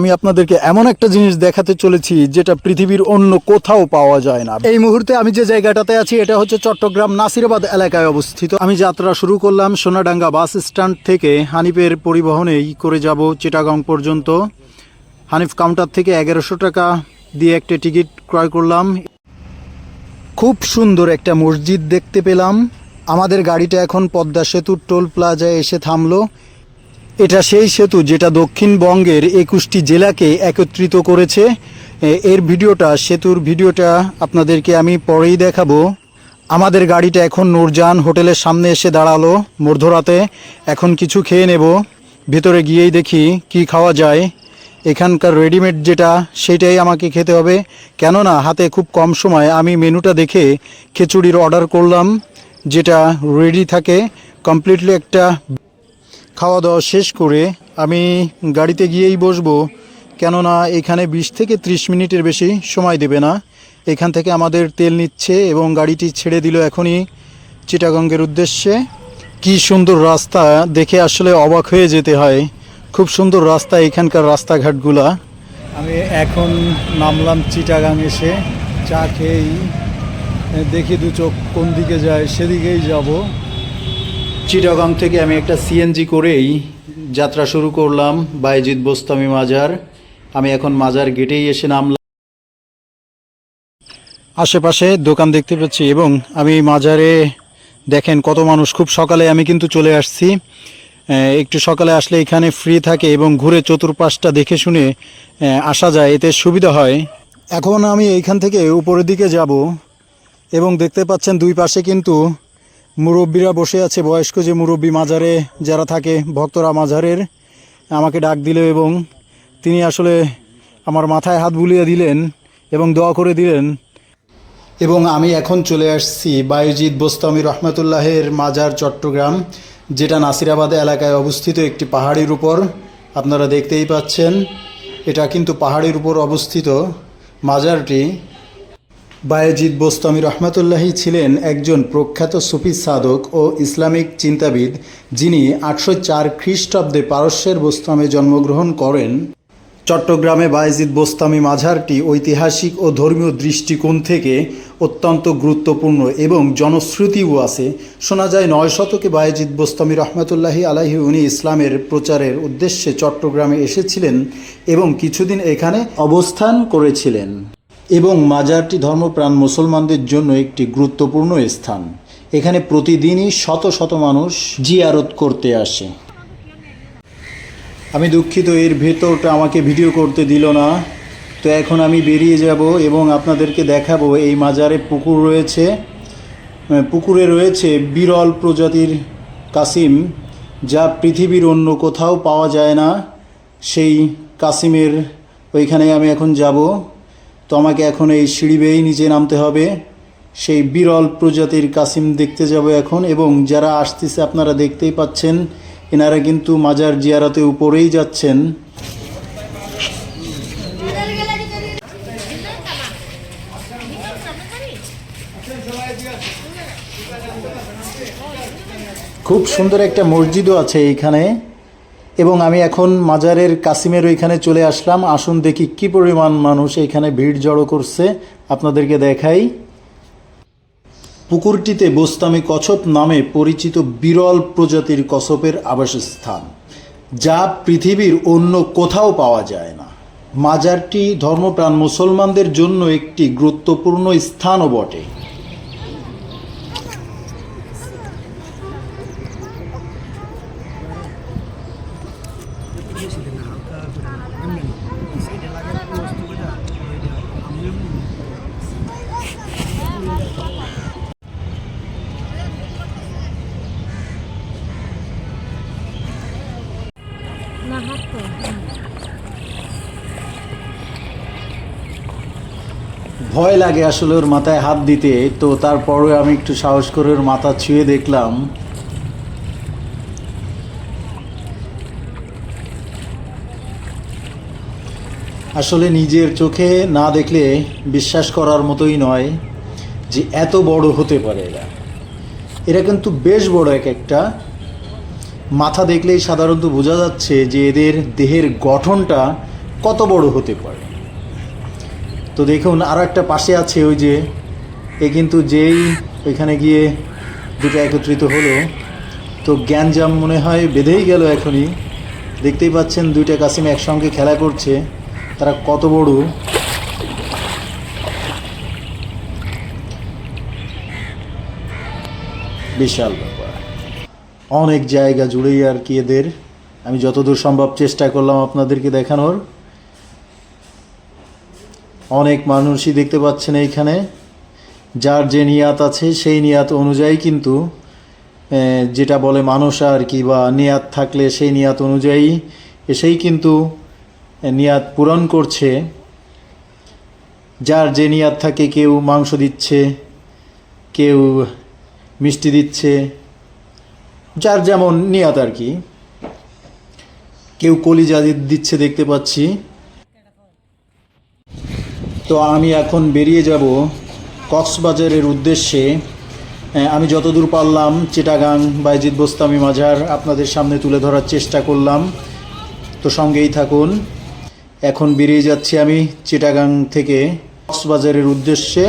আমি আপনাদেরকে এমন একটা জিনিস দেখাতে চলেছি যেটা পৃথিবীর অন্য কোথাও পাওয়া যায় না। এই মুহূর্তে আমি যে জায়গাটাতে আছি, এটা হচ্ছে চট্টগ্রাম নাসিরাবাদ এলাকায় অবস্থিত। আমি যাত্রা শুরু করলাম সোনাডাঙ্গা বাস স্ট্যান্ড থেকে হানিফের পরিবহনেই করে যাব চিটাগাং পর্যন্ত। হানিফ কাউন্টার থেকে এগারোশো টাকা দিয়ে একটা টিকিট ক্রয় করলাম। খুব সুন্দর একটা মসজিদ দেখতে পেলাম। আমাদের গাড়িটা এখন পদ্মা সেতুর টোল প্লাজায় এসে থামলো। এটা সেই সেতু যেটা দক্ষিণবঙ্গের একুশটি জেলাকে একত্রিত করেছে। এর ভিডিওটা, সেতুর ভিডিওটা আপনাদেরকে আমি পরেই দেখাবো। আমাদের গাড়িটা এখন নূরজান হোটেলের সামনে এসে দাঁড়াল মধ্যরাতে। এখন কিছু খেয়ে নেব। ভিতরে গিয়েই দেখি কি খাওয়া যায়। এখানকার রেডিমেড যেটা, সেটাই আমাকে খেতে হবে। কেননা হাতে খুব কম সময় আমি মেনুটা দেখে খিচুড়ির অর্ডার করলাম, যেটা রেডি থাকে। কমপ্লিটলি একটা খাওয়া দাওয়া শেষ করে আমি গাড়িতে গিয়েই বসবো। কেননা এখানে বিশ থেকে ত্রিশ মিনিটের বেশি সময় দেবে না। এখান থেকে আমাদের তেল নিচ্ছে এবং গাড়িটি ছেড়ে দিল এখনই চিটাগঙ্গের উদ্দেশ্যে। কি সুন্দর রাস্তা, দেখে আসলে অবাক হয়ে যেতে হয়। খুব সুন্দর রাস্তা এখানকার রাস্তাঘাটগুলা। আমি এখন নামলাম চিটাগাং এসে, চা খেয়েই, দেখি দু চোখ কোন দিকে যায়, সেদিকেই যাব। চিটাগাং থেকে আমি একটা সিএনজি করেই যাত্রা শুরু করলাম, বাইজিৎ বোস্তামি মাজার। আমি এখন মাজার গেটেই এসে নামলাম। আশেপাশে দোকান দেখতে পাচ্ছি এবং আমি মাজারে দেখেন কত মানুষ। খুব সকালে আমি কিন্তু চলে আসছি। একটু সকালে আসলে এখানে ফ্রি থাকে এবং ঘুরে চতুর্পাশটা দেখে শুনে আসা যায়, এতে সুবিধা হয়। এখন আমি এইখান থেকে উপরের দিকে যাব এবং দেখতে পাচ্ছেন দুই পাশে কিন্তু মুরব্বীরা বসে আছে, বয়স্ক যে মুরব্বী মাজারে যারা থাকে, ভক্তরা মাজারের, আমাকে ডাক দিল এবং তিনি আসলে আমার মাথায় হাত বুলিয়ে দিলেন এবং দোয়া করে দিলেন। এবং আমি এখন চলে আসছি বায়ুজিৎ বোস্তামি রহমতুল্লাহের মাজার, চট্টগ্রাম, যেটা নাসিরাবাদ এলাকায় অবস্থিত একটি পাহাড়ির উপর। আপনারা দেখতেই পাচ্ছেন, এটা কিন্তু পাহাড়ের উপর অবস্থিত মাজারটি। বায়েজিদ বোস্তামি রহমতুল্লাহি ছিলেন একজন প্রখ্যাত সুফি সাধক ও ইসলামিক চিন্তাবিদ, যিনি আটশো চার খ্রিস্টাব্দে পারস্যের বোস্তমে জন্মগ্রহণ করেন। চট্টগ্রামে বায়েজিদ বোস্তামি মাঝারটি ঐতিহাসিক ও ধর্মীয় দৃষ্টিকোণ থেকে অত্যন্ত গুরুত্বপূর্ণ এবং জনশ্রুতিও আছে। শোনা যায় নয় শতকে বায়েজিদ বোস্তামি রহমতুল্লাহি আলাহি উনি ইসলামের প্রচারের উদ্দেশ্যে চট্টগ্রামে এসেছিলেন এবং কিছুদিন এখানে অবস্থান করেছিলেন। এবং মাজারটি ধর্মপ্রাণ মুসলমানদের জন্য একটি গুরুত্বপূর্ণ স্থান। এখানে প্রতিদিনই শত শত মানুষ জিয়ারত করতে আসে। আমি দুঃখিত, এর ভেতরটা আমাকে ভিডিও করতে দিল না। তো এখন আমি বেরিয়ে যাব এবং আপনাদেরকে দেখাবো এই মাজারে পুকুর রয়েছে। পুকুরে রয়েছে বিরল প্রজাতির কাসিম, যা পৃথিবীর অন্য কোথাও পাওয়া যায় না। সেই কাসিমের ওইখানে আমি এখন যাব। তো আমাকে এখন এই সিঁড়ি বেয়েই নিচে নামতে হবে। সেই বিরল প্রজাতির কাসিম দেখতে যাব এখন এবং যারা আসতেছে আপনারা দেখতেই পাচ্ছেন, এনারা কিন্তু মাজার জিয়ারাতে উপরেই যাচ্ছেন। খুব সুন্দর একটা মসজিদও আছে এইখানে। এবং আমি এখন মাজারের কাসিমের ওইখানে চলে আসলাম। আসুন দেখি কি পরিমাণ মানুষ এখানে ভিড় জড়ো করছে। আপনাদেরকে দেখাই। পুকুরটিতে বোস্তামি কচ্ছপ নামে পরিচিত বিরল প্রজাতির কচ্ছপের আবাসস্থান, যা পৃথিবীর অন্য কোথাও পাওয়া যায় না। মাজারটি ধর্মপ্রাণ মুসলমানদের জন্য একটি গুরুত্বপূর্ণ স্থানও বটে। ভয় লাগে আসলে ওর মাথায় হাত দিতে, তো তারপরে আমি একটু সাহস করে ওর মাথা ছুঁয়ে দেখলাম। আসলে নিজের চোখে না দেখলে বিশ্বাস করার মতোই নয় যে এত বড় হতে পারে এরা। এরা কিন্তু বেশ বড় এক একটা। মাথা দেখলেই সাধারণত বোঝা যাচ্ছে যে এদের দেহের গঠনটা কত বড় হতে পারে। তো দেখুন আরও একটা পাশে আছে ওই যে, এ কিন্তু যেই ওইখানে গিয়ে দুটো একত্রিত হলো। তো জ্ঞানজাম মনে হয় বেঁধেই গেল এখনই। দেখতেই পাচ্ছেন দুইটা কাসিম একসঙ্গে খেলা করছে। তারা কত বড়? বিশাল ব্যাপার। অনেক জায়গা জুড়েই আর কি এদের। আমি যতদূর সম্ভব চেষ্টা করলাম আপনাদেরকে দেখানোর। অনেক মানুষই দেখতে পাচ্ছেন এইখানে। যার যে নিয়াত আছে, সেই নিয়াত অনুযায়ী কিন্তু যেটা বলে মানুষ আর কি বা নিয়াত থাকলে সেই নিয়াত অনুযায়ী এসেই কিন্তু নিয়াত পূরণ করছে। যার যে নিয়াত থাকে, কেউ মাংস দিচ্ছে, কেউ মিষ্টি দিচ্ছে, যার যেমন নিয়াত আর কি। কেউ কলিজা দিচ্ছে দেখতে পাচ্ছি। তো আমি এখন বেরিয়ে যাব কক্সবাজারের উদ্দেশ্যে। আমি যতদূর পারলাম, চিটাগাং, বাইজিদ, বোস্তামি মাঝার আপনাদের সামনে তুলে ধরার চেষ্টা করলাম। তো সঙ্গেই থাকুন। এখন বেরিয়ে যাচ্ছি আমি চিটাগাং থেকে কক্সবাজারের উদ্দেশ্যে।